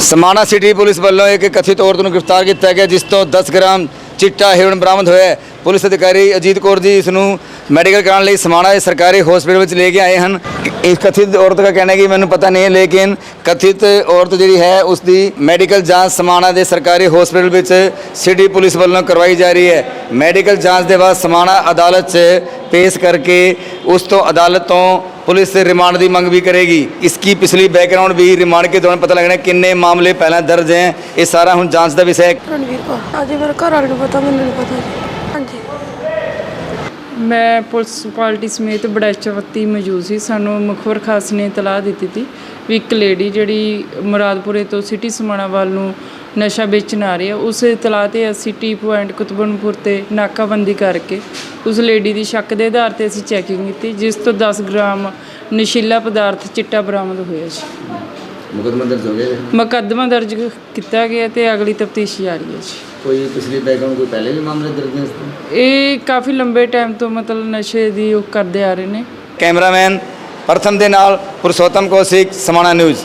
Samana city police ਵੱਲੋਂ ਇੱਕ ਕਥਿਤ ਔਰਤ ਨੂੰ ਗ੍ਰਿਫਤਾਰ ਕੀਤਾ ਗਿਆ, ਜਿਸ ਤੋਂ 10 ਗ੍ਰਾਮ ਚਿੱਟਾ ਹੈਰੋਇਨ ਬਰਾਮਦ ਹੋਇਆ ਪੁਲਿਸ ਅਧਿਕਾਰੀ ਅਜੀਤ ਕੌਰ ਜੀ ਇਸ ਨੂੰ ਮੈਡੀਕਲ ਕਰਾਉਣ ਲਈ ਸਮਾਣਾ ਦੇ ਸਰਕਾਰੀ ਹਸਪੀਟਲ ਵਿੱਚ ਲੈ ਕੇ ਆਏ ਹਨ। ਇਸ ਕਥਿਤ ਔਰਤ ਦਾ ਕਹਿਣਾ ਕਿ ਮੈਨੂੰ ਪਤਾ ਨਹੀਂ ਹੈ, ਲੇਕਿਨ ਕਥਿਤ ਔਰਤ ਜਿਹੜੀ ਹੈ ਉਸ ਦੀ ਮੈਡੀਕਲ ਜਾਂਚ ਸਮਾਣਾ ਦੇ ਸਰਕਾਰੀ ਹਸਪੀਟਲ ਵਿੱਚ ਸਿਟੀ ਪੁਲਿਸ ਵੱਲੋਂ ਕਰਵਾਈ ਜਾ ਰਹੀ ਹੈ। ਮੈਡੀਕਲ ਜਾਂਚ ਦੇ ਬਾਅਦ ਸਮਾਣਾ ਅਦਾਲਤ 'ਚ ਪੇਸ਼ ਕਰਕੇ ਉਸ ਤੋਂ ਅਦਾਲਤ ਤੋਂ ਪੁਲਿਸ ਰਿਮਾਂਡ ਦੀ ਮੰਗ ਵੀ ਕਰੇਗੀ। ਇਸ ਕੀ ਪਿਛਲੀ ਬੈਕਗ੍ਰਾਉਂਡ ਵੀ ਰਿਮਾਂਡ ਕੇ ਦੌਰਾਨ ਪਤਾ ਲੱਗਣਾ ਕਿੰਨੇ ਮਾਮਲੇ ਪਹਿਲਾਂ ਦਰਜ ਹੈ। ਇਹ ਸਾਰਾ ਹੁਣ ਜਾਂਚ ਦਾ ਵਿਸ਼ਾ ਹੈ। ਰਣਵੀਰ ਕੋ ਅਜੇ ਮੇਰੇ ਘਰ ਵਾਲੇ ਨੂੰ ਪਤਾ, ਮੈਨੂੰ ਨਹੀਂ ਪਤਾ ਮੈਂ ਪੁਲਿਸ ਪਾਰਟੀ ਸਮੇਤ ਬੜੈਚਵੱਤੀ ਮੌਜੂਦ ਸੀ। ਸਾਨੂੰ ਮੁਖਬਰ ਖਾਸ ਨੇ ਇਤਲਾਹ ਦਿੱਤੀ ਸੀ ਵੀ ਇੱਕ ਲੇਡੀ ਜਿਹੜੀ ਮੁਰਾਦਪੁਰੇ ਤੋਂ ਸਿਟੀ ਸਮਾਣਾ ਵੱਲ ਨੂੰ ਨਸ਼ਾ ਵੇਚਣ ਆ ਰਹੀ ਹੈ ਉਸ ਇਤਲਾਹ ਤੇ ਅਸੀਂ ਟੀ ਪੁਆਇੰਟ ਕੁਤਬਨਪੁਰ ਤੇ ਨਾਕਾਬੰਦੀ ਕਰਕੇ ਉਸ ਲੇਡੀ ਦੀ ਸ਼ੱਕ ਦੇ ਆਧਾਰ ਤੇ ਅਸੀਂ ਚੈਕਿੰਗ ਕੀਤੀ ਜਿਸ ਤੋਂ 10 ਗ੍ਰਾਮ ਨਸ਼ੀਲਾ ਪਦਾਰਥ ਚਿੱਟਾ ਬਰਾਮਦ ਹੋਇਆ ਸੀ ਮੁਕਦਮਾ ਦਰਜ ਹੋ ਗਿਆ ਮੁਕੱਦਮਾ ਦਰਜ ਕੀਤਾ ਗਿਆ ਤੇ ਅਗਲੀ ਤਫਤੀਸ਼ ਜਾਰੀ ਹੈ ਜੀ। ਕੋਈ ਪਿਛਲੀ ਬੈਕਗ੍ਰਾਉਂਡ ਕੋਈ ਪਹਿਲੇ ਵੀ ਮਾਮਲੇ ਦਰਜ ਨੇ ਇਹ ਕਾਫੀ ਲੰਬੇ ਟਾਈਮ ਤੋਂ ਮਤਲਬ ਨਸ਼ੇ ਦੀ ਉਹ ਕਰਦੇ ਆ ਰਹੇ ਨੇ। ਕੈਮਰਾਮੈਨ ਪ੍ਰਥਮ ਦੇ ਨਾਲ ਪੁਰਸ਼ੋਤਮ ਕੋਸ਼ਿਕ ਸਮਾਣਾ ਨਿਊਜ਼।